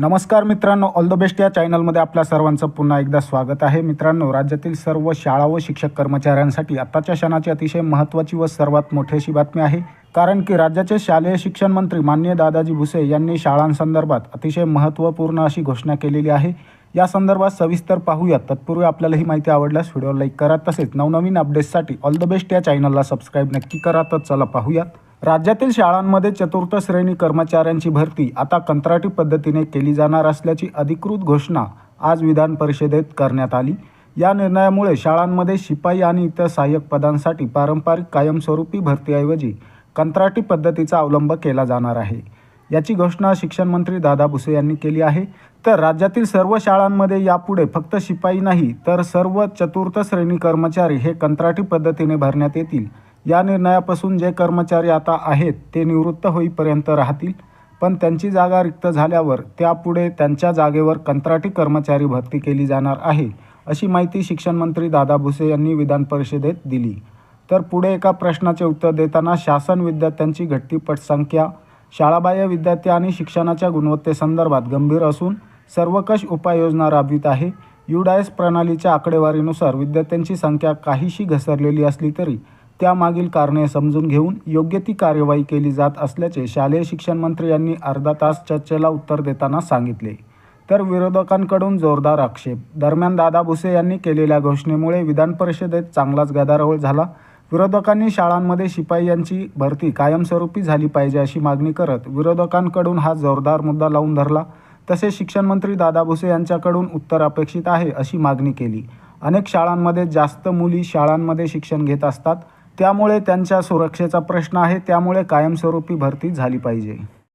नमस्कार मित्रांनो all the best या चॅनलमध्ये आपल्या सर्वांचं पुन्हा एकदा स्वागत आहे. मित्रांनो राज्यातील सर्व शाळा व शिक्षक कर्मचाऱ्यांसाठी आताच्या क्षणाची अतिशय महत्त्वाची व सर्वात मोठी अशी बातमी आहे. कारण की राज्याचे शालेय शिक्षण मंत्री मान्य दादाजी भुसे यांनी शाळांसंदर्भात अतिशय महत्त्वपूर्ण अशी घोषणा केलेली आहे. या संदर्भात सविस्तर पाहूयात. तत्पूर्वी आपल्याला ही माहिती आवडल्यास व्हिडिओ लाईक करा. तसेच नवनवीन अपडेट्ससाठी ऑल द बेस्ट या चॅनलला सबस्क्राईब नक्की करा. तर चला पाहूयात. राज्यातील शाळांमध्ये चतुर्थ श्रेणी कर्मचाऱ्यांची भरती आता कंत्राटी पद्धतीने केली जाणार असल्याची अधिकृत घोषणा आज विधान परिषदेत करण्यात आली. या निर्णयामुळे शाळांमध्ये शिपाई आणि इतर सहाय्यक पदांसाठी पारंपरिक कायमस्वरूपी भरतीऐवजी कंत्राटी पद्धतीचा अवलंब केला जाणार आहे. याची घोषणा शिक्षण मंत्री दादा भुसे यांनी केली आहे. तर राज्यातील सर्व शाळांमध्ये यापुढे फक्त शिपाई नाही तर सर्व चतुर्थ श्रेणी कर्मचारी हे कंत्राटी पद्धतीने भरण्यात येतील. या निर्णयापासून जे कर्मचारी आता आहेत ते निवृत्त होईपर्यंत राहतील. पण त्यांची जागा रिक्त झाल्यावर त्यापुढे त्यांच्या जागेवर कंत्राटी कर्मचारी भरती केली जाणार आहे अशी माहिती शिक्षण मंत्री दादा भुसे यांनी विधान परिषदेत दिली. तर पुढे एका प्रश्नाचे उत्तर देताना शासन विद्यार्थ्यांची घटती पटसंख्या शाळाबाह्य विद्यार्थी आणि शिक्षणाच्या गुणवत्तेसंदर्भात गंभीर असून सर्वकष उपाययोजना राबवित आहे. युडायस प्रणालीच्या आकडेवारीनुसार विद्यार्थ्यांची संख्या काहीशी घसरलेली असली तरी त्यामागील कारणे समजून घेऊन योग्य ती कार्यवाही केली जात असल्याचे शालेय शिक्षण मंत्री यांनी अर्धा तास चर्चेला उत्तर देताना सांगितले. तर विरोधकांकडून जोरदार आक्षेप. दरम्यान दादा भुसे यांनी केलेल्या घोषणेमुळे विधान परिषदेत चांगलाच गदारोळ झाला. विरोधकांनी शाळांमध्ये शिपाई यांची भरती कायमस्वरूपी झाली पाहिजे अशी मागणी करत विरोधकांकडून हा जोरदार मुद्दा लावून धरला. तसेच शिक्षण मंत्री दादा भुसे यांच्याकडून उत्तर अपेक्षित आहे अशी मागणी केली. अनेक शाळांमध्ये जास्त मुली शाळांमध्ये शिक्षण घेत असतात. त्यामुळे त्यांच्या सुरक्षेचा प्रश्न आहे. त्यामुळे कायमस्वरूपी भरती झाली पाहिजे.